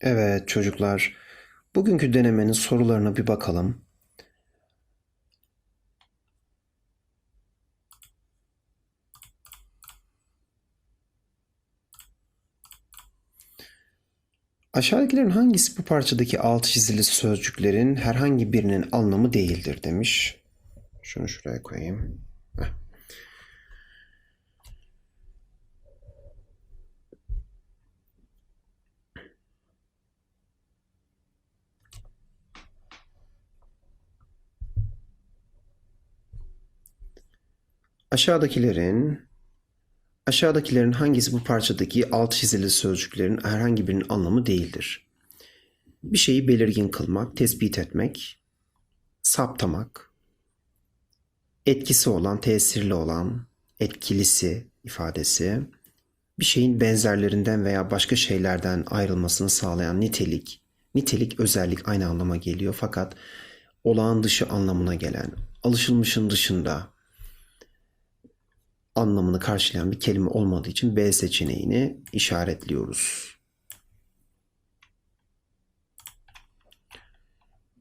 Evet çocuklar, bugünkü denemenin sorularına bir bakalım. Aşağıdakilerin hangisi bu parçadaki altı çizili sözcüklerin herhangi birinin anlamı değildir demiş. Şunu şuraya koyayım. Aşağıdakilerin aşağıdakilerin hangisi bu parçadaki alt çizili sözcüklerin herhangi birinin anlamı değildir? Bir şeyi belirgin kılmak, tespit etmek, saptamak, etkisi olan, tesirli olan, etkilisi ifadesi, bir şeyin benzerlerinden veya başka şeylerden ayrılmasını sağlayan nitelik, nitelik özellik aynı anlama geliyor fakat olağan dışı anlamına gelen, alışılmışın dışında, anlamını karşılayan bir kelime olmadığı için B seçeneğini işaretliyoruz.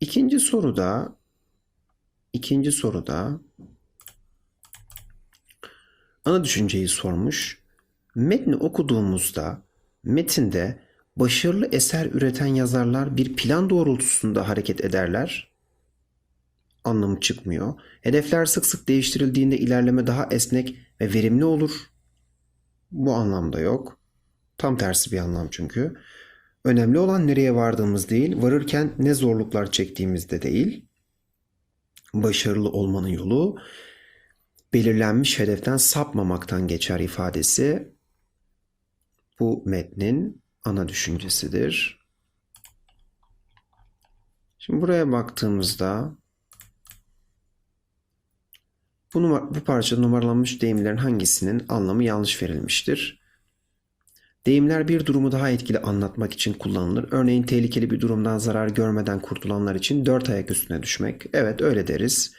İkinci soruda ikinci soruda ana düşünceyi sormuş. Metni okuduğumuzda metinde başarılı eser üreten yazarlar bir plan doğrultusunda hareket ederler anlamı çıkmıyor. Hedefler sık sık değiştirildiğinde ilerleme daha esnek ve verimli olur. Bu anlamda yok. Tam tersi bir anlam çünkü. Önemli olan nereye vardığımız değil, varırken ne zorluklar çektiğimizde değil. Başarılı olmanın yolu belirlenmiş hedeften sapmamaktan geçer ifadesi bu metnin ana düşüncesidir. Şimdi buraya baktığımızda bu, numara, bu parçada numaralanmış deyimlerin hangisinin anlamı yanlış verilmiştir? Deyimler bir durumu daha etkili anlatmak için kullanılır. Örneğin tehlikeli bir durumdan zarar görmeden kurtulanlar için dört ayak üstüne düşmek. Evet öyle deriz.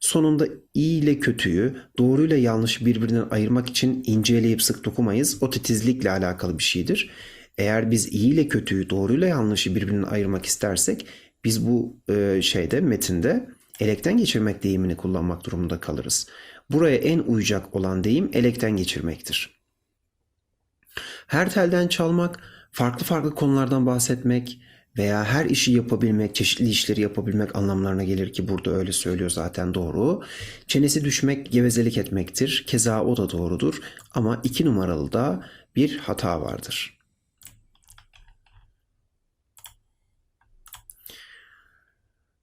Sonunda iyi ile kötüyü, doğru ile yanlışı birbirinden ayırmak için inceleyip sık dokumayız. O titizlikle alakalı bir şeydir. Eğer biz iyi ile kötüyü, doğru ile yanlışı birbirinden ayırmak istersek biz bu e, şeyde metinde elekten geçirmek deyimini kullanmak durumunda kalırız. Buraya en uyacak olan deyim elekten geçirmektir. Her telden çalmak, farklı farklı konulardan bahsetmek veya her işi yapabilmek, çeşitli işleri yapabilmek anlamlarına gelir ki burada öyle söylüyor zaten doğru. Çenesi düşmek, gevezelik etmektir. Keza o da doğrudur. Ama iki numaralı da bir hata vardır.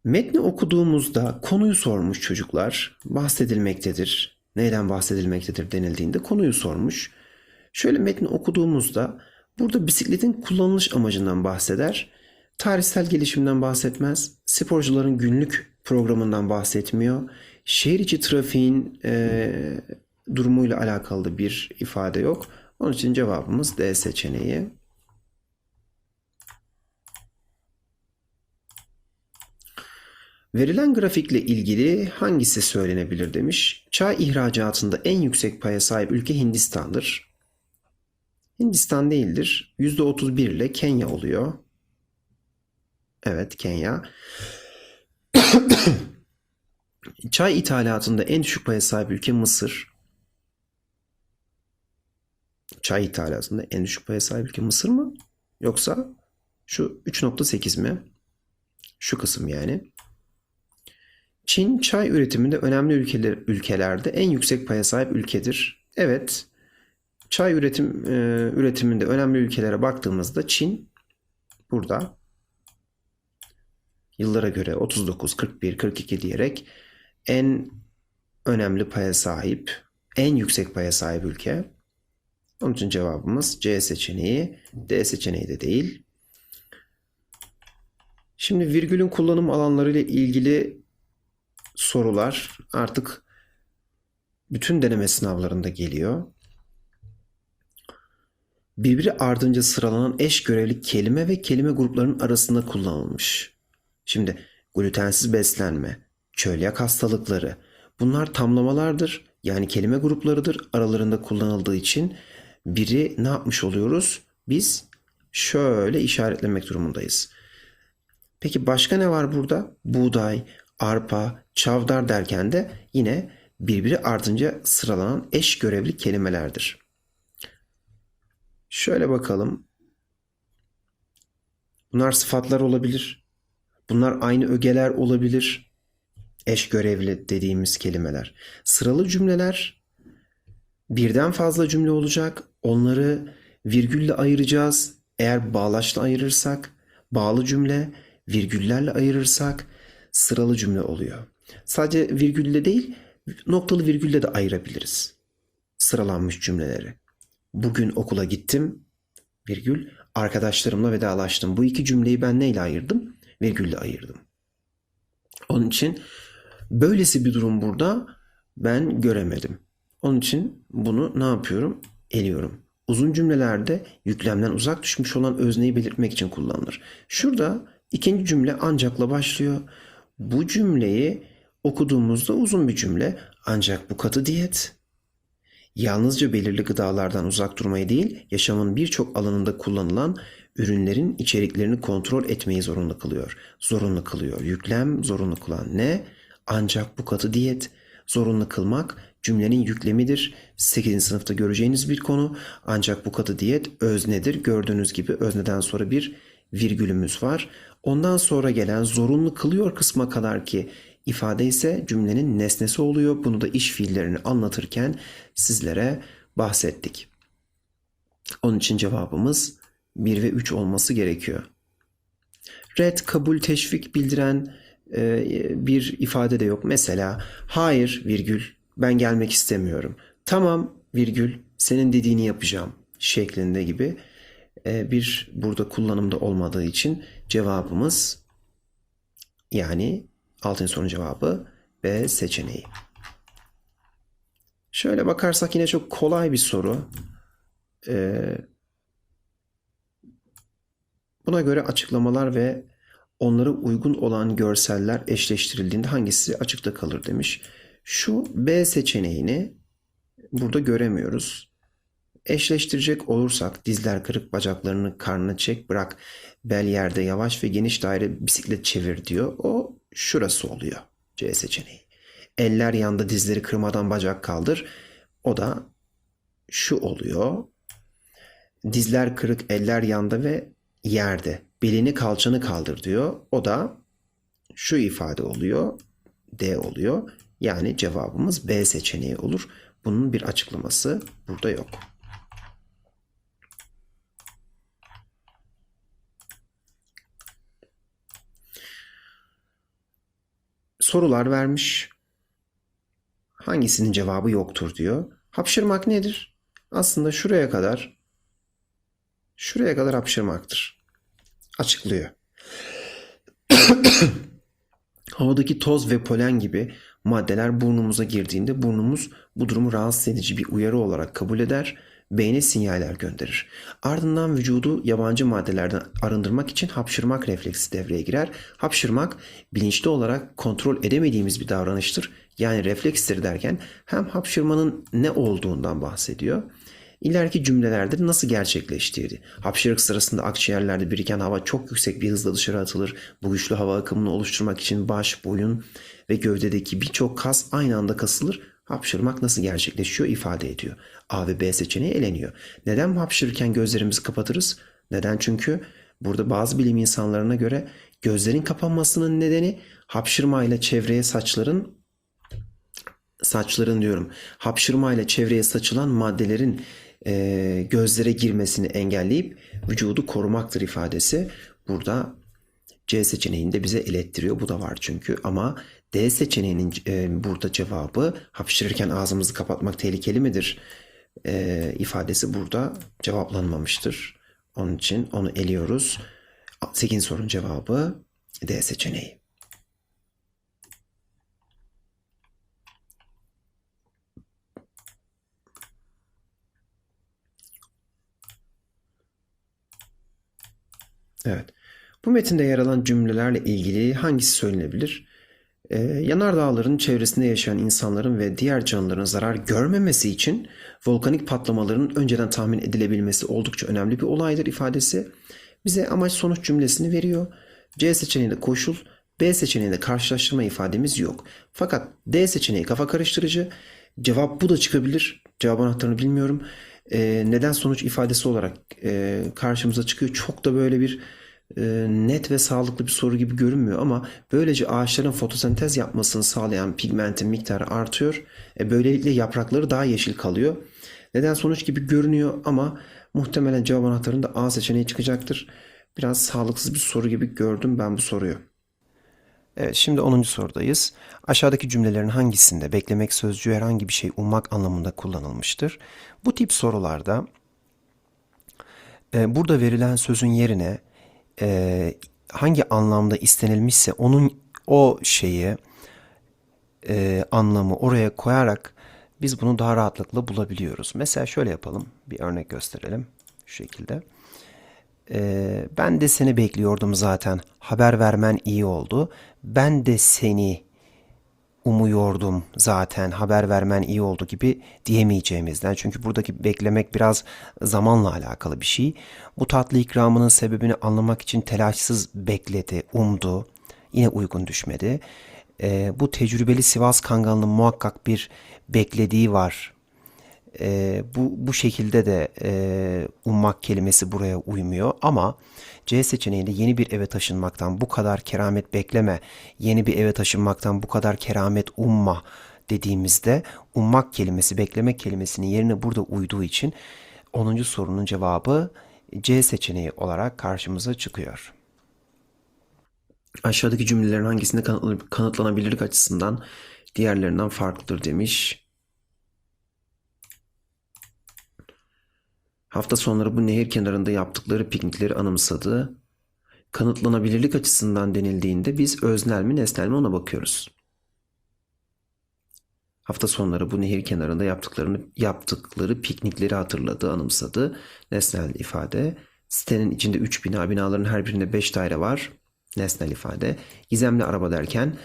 Metni okuduğumuzda konuyu sormuş çocuklar. Bahsedilmektedir. Neyden bahsedilmektedir denildiğinde konuyu sormuş. Şöyle metni okuduğumuzda burada bisikletin kullanılış amacından bahseder. Tarihsel gelişimden bahsetmez. Sporcuların günlük programından bahsetmiyor. Şehir içi trafiğin e, durumuyla alakalı bir ifade yok. Onun için cevabımız D seçeneği. Verilen grafikle ilgili hangisi söylenebilir demiş. Çay ihracatında en yüksek paya sahip ülke Hindistan'dır. Hindistan değildir. %31 ile Kenya oluyor. Evet Kenya. Çay ithalatında en düşük paya sahip ülke Mısır. Çay ithalatında en düşük paya sahip ülke Mısır mı? Yoksa şu 3.8 mi? Şu kısım yani. Çin çay üretiminde önemli ülkeler, ülkelerde en yüksek paya sahip ülkedir. Evet, çay üretim e, üretiminde önemli ülkelere baktığımızda Çin burada yıllara göre 39, 41, 42 diyerek en önemli paya sahip, en yüksek paya sahip ülke. Onun için cevabımız C seçeneği, D seçeneği de değil. Şimdi virgülün kullanım alanları ile ilgili sorular artık bütün deneme sınavlarında geliyor. Birbiri ardınca sıralanan eş görevli kelime ve kelime gruplarının arasında kullanılmış. Şimdi glutensiz beslenme, çölyak hastalıkları bunlar tamlamalardır. Yani kelime gruplarıdır aralarında kullanıldığı için biri ne yapmış oluyoruz? Biz şöyle işaretlemek durumundayız. Peki başka ne var burada? Buğday, arpa, çavdar derken de yine birbiri ardınca sıralanan eş görevli kelimelerdir. Şöyle bakalım. Bunlar sıfatlar olabilir. Bunlar aynı ögeler olabilir. Eş görevli dediğimiz kelimeler. Sıralı cümleler birden fazla cümle olacak. Onları virgülle ayıracağız. Eğer bağlaçla ayırırsak bağlı cümle, virgüllerle ayırırsak sıralı cümle oluyor. Sadece virgülle değil, noktalı virgülle de ayırabiliriz sıralanmış cümleleri. Bugün okula gittim, virgül, arkadaşlarımla vedalaştım. Bu iki cümleyi ben neyle ayırdım? Virgülle ayırdım. Onun için böylesi bir durum burada ben göremedim. Onun için bunu ne yapıyorum? Eliyorum. Uzun cümlelerde yüklemden uzak düşmüş olan özneyi belirtmek için kullanılır. Şurada ikinci cümle ancakla başlıyor. Bu cümleyi okuduğumuzda uzun bir cümle ancak bu katı diyet yalnızca belirli gıdalardan uzak durmayı değil, yaşamın birçok alanında kullanılan ürünlerin içeriklerini kontrol etmeyi zorunlu kılıyor. Zorunlu kılıyor. Yüklem zorunlu kılan ne? Ancak bu katı diyet. Zorunlu kılmak cümlenin yüklemidir. 8. sınıfta göreceğiniz bir konu. Ancak bu katı diyet öznedir. Gördüğünüz gibi özneden sonra bir virgülümüz var. Ondan sonra gelen zorunlu kılıyor kısma kadar ki ifade ise cümlenin nesnesi oluyor. Bunu da iş fiillerini anlatırken sizlere bahsettik. Onun için cevabımız 1 ve 3 olması gerekiyor. Red, kabul, teşvik bildiren e, bir ifade de yok. Mesela hayır virgül ben gelmek istemiyorum. Tamam virgül senin dediğini yapacağım şeklinde gibi bir burada kullanımda olmadığı için cevabımız yani altın sorunun cevabı B seçeneği. Şöyle bakarsak yine çok kolay bir soru. Ee, buna göre açıklamalar ve onlara uygun olan görseller eşleştirildiğinde hangisi açıkta kalır demiş. Şu B seçeneğini burada göremiyoruz. Eşleştirecek olursak dizler kırık bacaklarını karnına çek bırak bel yerde yavaş ve geniş daire bisiklet çevir diyor. O şurası oluyor C seçeneği. Eller yanda dizleri kırmadan bacak kaldır. O da şu oluyor. Dizler kırık eller yanda ve yerde. Belini kalçanı kaldır diyor. O da şu ifade oluyor. D oluyor. Yani cevabımız B seçeneği olur. Bunun bir açıklaması burada yok. Sorular vermiş. Hangisinin cevabı yoktur diyor. Hapşırmak nedir? Aslında şuraya kadar şuraya kadar hapşırmaktır. Açıklıyor. Havadaki toz ve polen gibi maddeler burnumuza girdiğinde burnumuz bu durumu rahatsız edici bir uyarı olarak kabul eder, beyne sinyaller gönderir. Ardından vücudu yabancı maddelerden arındırmak için hapşırmak refleksi devreye girer. Hapşırmak bilinçli olarak kontrol edemediğimiz bir davranıştır. Yani reflekstir derken hem hapşırmanın ne olduğundan bahsediyor. İleriki cümlelerde nasıl gerçekleştiği. Hapşırık sırasında akciğerlerde biriken hava çok yüksek bir hızla dışarı atılır. Bu güçlü hava akımını oluşturmak için baş, boyun ve gövdedeki birçok kas aynı anda kasılır. Hapşırmak nasıl gerçekleşiyor ifade ediyor. A ve B seçeneği eleniyor. Neden hapşırırken gözlerimizi kapatırız? Neden? Çünkü burada bazı bilim insanlarına göre gözlerin kapanmasının nedeni hapşırmayla çevreye saçların saçların diyorum hapşırmayla çevreye saçılan maddelerin e, gözlere girmesini engelleyip vücudu korumaktır ifadesi. Burada C seçeneğinde bize elettiriyor. Bu da var çünkü ama D seçeneğinin e, burada cevabı hapşırırken ağzımızı kapatmak tehlikeli midir? E, ifadesi burada cevaplanmamıştır. Onun için onu eliyoruz. 8 sorun cevabı D seçeneği. Evet. Bu metinde yer alan cümlelerle ilgili hangisi söylenebilir? Ee, yanardağların çevresinde yaşayan insanların ve diğer canlıların zarar görmemesi için volkanik patlamaların önceden tahmin edilebilmesi oldukça önemli bir olaydır ifadesi. Bize amaç sonuç cümlesini veriyor. C seçeneğinde koşul, B seçeneğinde karşılaştırma ifademiz yok. Fakat D seçeneği kafa karıştırıcı. Cevap bu da çıkabilir. Cevap anahtarını bilmiyorum. Ee, neden sonuç ifadesi olarak e, karşımıza çıkıyor. Çok da böyle bir e, net ve sağlıklı bir soru gibi görünmüyor ama böylece ağaçların fotosentez yapmasını sağlayan pigmentin miktarı artıyor. E, böylelikle yaprakları daha yeşil kalıyor. Neden sonuç gibi görünüyor ama muhtemelen cevap anahtarında A seçeneği çıkacaktır. Biraz sağlıksız bir soru gibi gördüm ben bu soruyu. Evet, şimdi 10. sorudayız. Aşağıdaki cümlelerin hangisinde beklemek sözcüğü herhangi bir şey ummak anlamında kullanılmıştır? Bu tip sorularda e, burada verilen sözün yerine e, hangi anlamda istenilmişse onun o şeyi e, anlamı oraya koyarak biz bunu daha rahatlıkla bulabiliyoruz. Mesela şöyle yapalım. Bir örnek gösterelim. Şu şekilde. Ee, ben de seni bekliyordum zaten. Haber vermen iyi oldu. Ben de seni umuyordum zaten. Haber vermen iyi oldu gibi diyemeyeceğimizden. Çünkü buradaki beklemek biraz zamanla alakalı bir şey. Bu tatlı ikramının sebebini anlamak için telaşsız bekledi, umdu. Yine uygun düşmedi. Ee, bu tecrübeli Sivas Kangalı'nın muhakkak bir beklediği var e, bu, bu şekilde de e, ummak kelimesi buraya uymuyor ama C seçeneğinde yeni bir eve taşınmaktan bu kadar keramet bekleme, yeni bir eve taşınmaktan bu kadar keramet umma dediğimizde ummak kelimesi, beklemek kelimesinin yerine burada uyduğu için 10. sorunun cevabı C seçeneği olarak karşımıza çıkıyor. Aşağıdaki cümlelerin hangisinde kanıtlanabilirlik açısından diğerlerinden farklıdır demiş. Hafta sonları bu nehir kenarında yaptıkları piknikleri anımsadı. Kanıtlanabilirlik açısından denildiğinde biz öznel mi nesnel mi ona bakıyoruz. Hafta sonları bu nehir kenarında yaptıklarını yaptıkları piknikleri hatırladı, anımsadı. Nesnel ifade. Sitenin içinde 3 bina, binaların her birinde 5 daire var. Nesnel ifade. Gizemli araba derken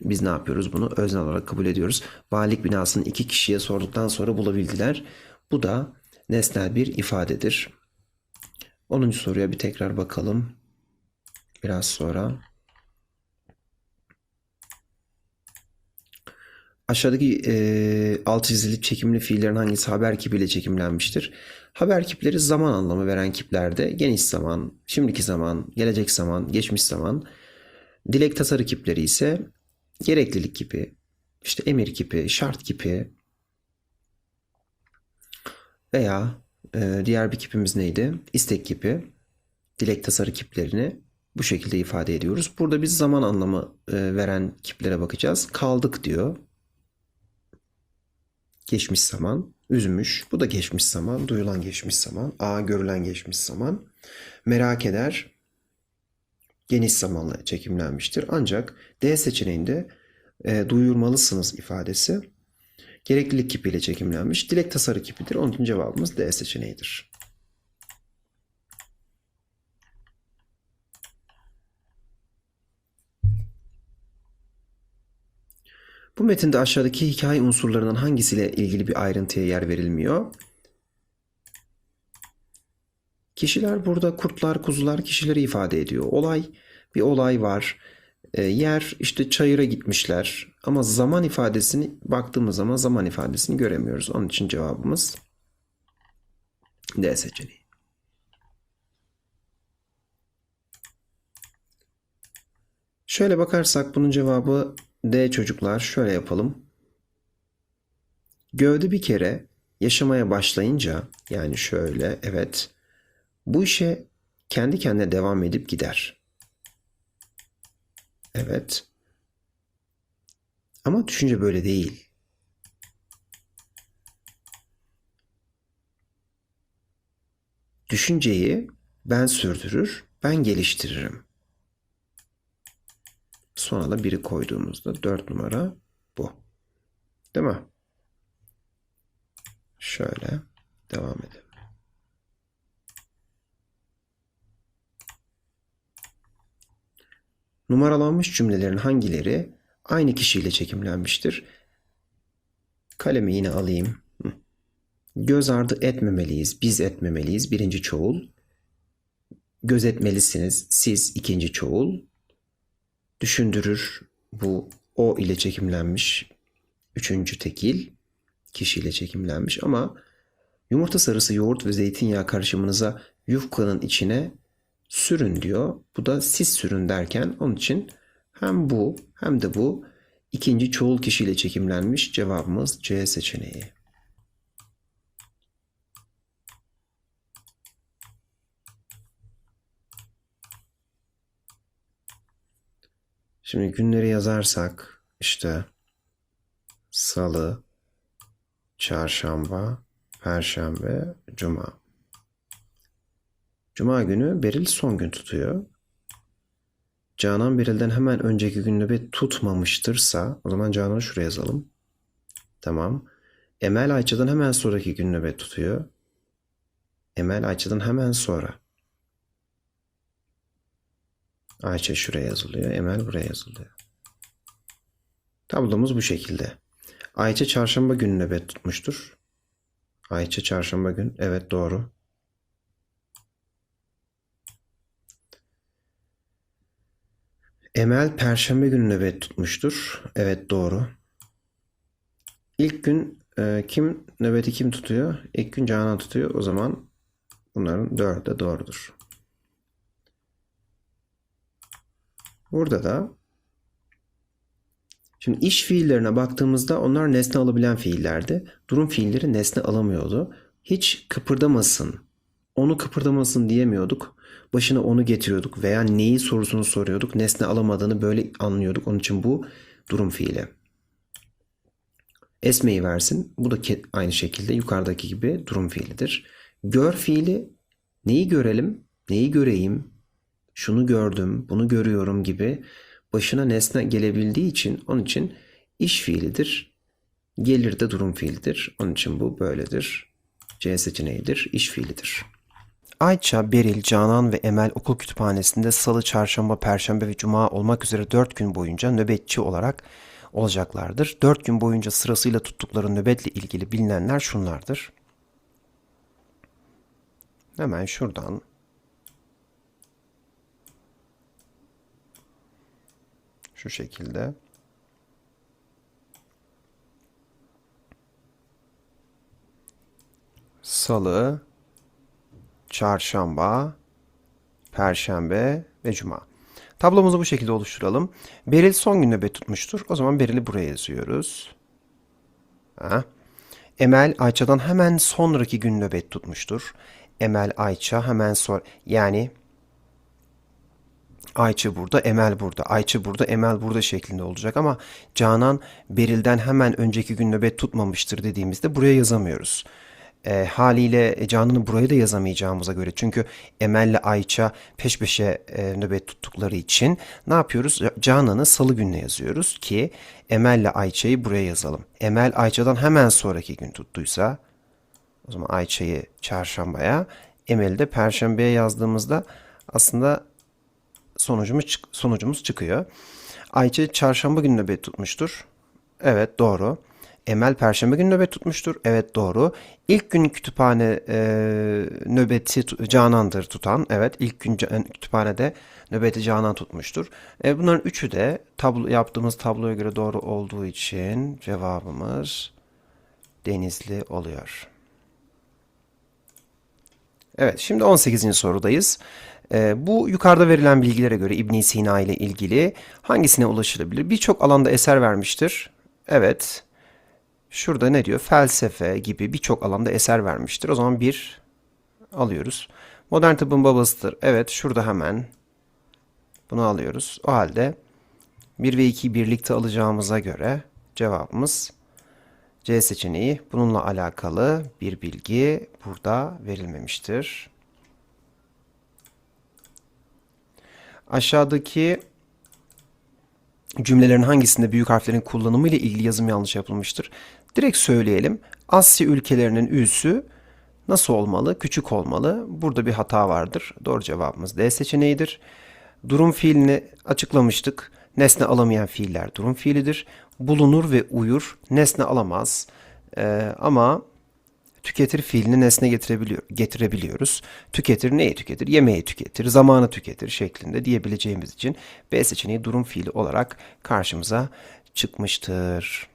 biz ne yapıyoruz bunu? Öznel olarak kabul ediyoruz. Valilik binasını iki kişiye sorduktan sonra bulabildiler. Bu da nesnel bir ifadedir. 10. soruya bir tekrar bakalım. Biraz sonra. Aşağıdaki e, alt çizili çekimli fiillerin hangisi haber kipiyle çekimlenmiştir? Haber kipleri zaman anlamı veren kiplerde geniş zaman, şimdiki zaman, gelecek zaman, geçmiş zaman. Dilek tasarı kipleri ise gereklilik kipi, işte emir kipi, şart kipi, veya e, diğer bir kipimiz neydi? İstek kipi, dilek tasarı kiplerini bu şekilde ifade ediyoruz. Burada biz zaman anlamı e, veren kiplere bakacağız. Kaldık diyor. Geçmiş zaman. Üzmüş. Bu da geçmiş zaman. Duyulan geçmiş zaman. A görülen geçmiş zaman. Merak eder. Geniş zamanla çekimlenmiştir. Ancak D seçeneğinde e, duyurmalısınız ifadesi gereklilik kipiyle çekimlenmiş. Dilek tasarı kipidir. Onun için cevabımız D seçeneğidir. Bu metinde aşağıdaki hikaye unsurlarından hangisiyle ilgili bir ayrıntıya yer verilmiyor? Kişiler burada kurtlar, kuzular kişileri ifade ediyor. Olay, bir olay var. E, yer işte çayıra gitmişler ama zaman ifadesini baktığımız zaman zaman ifadesini göremiyoruz. Onun için cevabımız D seçeneği. Şöyle bakarsak bunun cevabı D çocuklar. Şöyle yapalım. Gövde bir kere yaşamaya başlayınca yani şöyle evet bu işe kendi kendine devam edip gider. Evet. Ama düşünce böyle değil. Düşünceyi ben sürdürür, ben geliştiririm. Sonra da biri koyduğumuzda dört numara bu. Değil mi? Şöyle devam edelim. Numaralanmış cümlelerin hangileri aynı kişiyle çekimlenmiştir. Kalemi yine alayım. Göz ardı etmemeliyiz. Biz etmemeliyiz. Birinci çoğul. Gözetmelisiniz. Siz ikinci çoğul. Düşündürür. Bu o ile çekimlenmiş. Üçüncü tekil kişiyle çekimlenmiş ama yumurta sarısı, yoğurt ve zeytinyağı karışımınıza yufkanın içine sürün diyor. Bu da siz sürün derken onun için hem bu hem de bu ikinci çoğul kişiyle çekimlenmiş cevabımız C seçeneği. Şimdi günleri yazarsak işte salı, çarşamba, perşembe, cuma. Cuma günü Beril son gün tutuyor. Canan Beril'den hemen önceki gün nöbet tutmamıştırsa o zaman Canan'ı şuraya yazalım. Tamam. Emel Ayça'dan hemen sonraki gün nöbet tutuyor. Emel Ayça'dan hemen sonra. Ayça şuraya yazılıyor. Emel buraya yazılıyor. Tablomuz bu şekilde. Ayça çarşamba günü nöbet tutmuştur. Ayça çarşamba gün. Evet doğru. Emel perşembe günü nöbet tutmuştur. Evet doğru. İlk gün e, kim nöbeti kim tutuyor? İlk gün Canan tutuyor. O zaman bunların dördü de doğrudur. Burada da şimdi iş fiillerine baktığımızda onlar nesne alabilen fiillerdi. Durum fiilleri nesne alamıyordu. Hiç kıpırdamasın, onu kıpırdamasın diyemiyorduk. Başına onu getiriyorduk veya neyi sorusunu soruyorduk. Nesne alamadığını böyle anlıyorduk. Onun için bu durum fiili. Esmeyi versin. Bu da aynı şekilde yukarıdaki gibi durum fiilidir. Gör fiili neyi görelim, neyi göreyim, şunu gördüm, bunu görüyorum gibi başına nesne gelebildiği için onun için iş fiilidir. Gelir de durum fiilidir. Onun için bu böyledir. C seçeneğidir. İş fiilidir. Ayça, Beril, Canan ve Emel okul kütüphanesinde salı, çarşamba, perşembe ve cuma olmak üzere 4 gün boyunca nöbetçi olarak olacaklardır. 4 gün boyunca sırasıyla tuttukları nöbetle ilgili bilinenler şunlardır. Hemen şuradan şu şekilde salı, çarşamba, perşembe ve cuma. Tablomuzu bu şekilde oluşturalım. Beril son gün nöbet tutmuştur. O zaman Beril'i buraya yazıyoruz. Ha. Emel Ayça'dan hemen sonraki gün nöbet tutmuştur. Emel Ayça hemen sonra yani Ayça burada, Emel burada. Ayça burada, Emel burada şeklinde olacak ama Canan Beril'den hemen önceki gün nöbet tutmamıştır dediğimizde buraya yazamıyoruz. E, haliyle Canan'ı buraya da yazamayacağımıza göre çünkü Emel ile Ayça peş peşe e, nöbet tuttukları için ne yapıyoruz? Canan'ı salı gününe yazıyoruz ki Emel ile Ayça'yı buraya yazalım. Emel Ayça'dan hemen sonraki gün tuttuysa o zaman Ayça'yı çarşambaya, Emel'i de perşembeye yazdığımızda aslında sonucumuz, sonucumuz çıkıyor. Ayça çarşamba günü nöbet tutmuştur. Evet doğru. Emel perşembe günü nöbet tutmuştur. Evet doğru. İlk gün kütüphane e, nöbeti Canan'dır tutan. Evet ilk gün ca- kütüphanede nöbeti Canan tutmuştur. E, bunların üçü de tablo, yaptığımız tabloya göre doğru olduğu için cevabımız Denizli oluyor. Evet, şimdi 18. sorudayız. Ee, bu yukarıda verilen bilgilere göre İbn Sina ile ilgili hangisine ulaşılabilir? Birçok alanda eser vermiştir. Evet. Şurada ne diyor? Felsefe gibi birçok alanda eser vermiştir. O zaman bir alıyoruz. Modern tıbbın babasıdır. Evet, şurada hemen bunu alıyoruz. O halde 1 ve 2'yi birlikte alacağımıza göre cevabımız C seçeneği. Bununla alakalı bir bilgi burada verilmemiştir. Aşağıdaki cümlelerin hangisinde büyük harflerin kullanımı ile ilgili yazım yanlış yapılmıştır? Direkt söyleyelim. Asya ülkelerinin üssü nasıl olmalı? Küçük olmalı. Burada bir hata vardır. Doğru cevabımız D seçeneğidir. Durum fiilini açıklamıştık. Nesne alamayan fiiller durum fiilidir. Bulunur ve uyur nesne alamaz. Ee, ama tüketir fiilini nesne getirebiliyor, getirebiliyoruz. Tüketir neyi tüketir? Yemeği tüketir, zamanı tüketir şeklinde diyebileceğimiz için B seçeneği durum fiili olarak karşımıza çıkmıştır.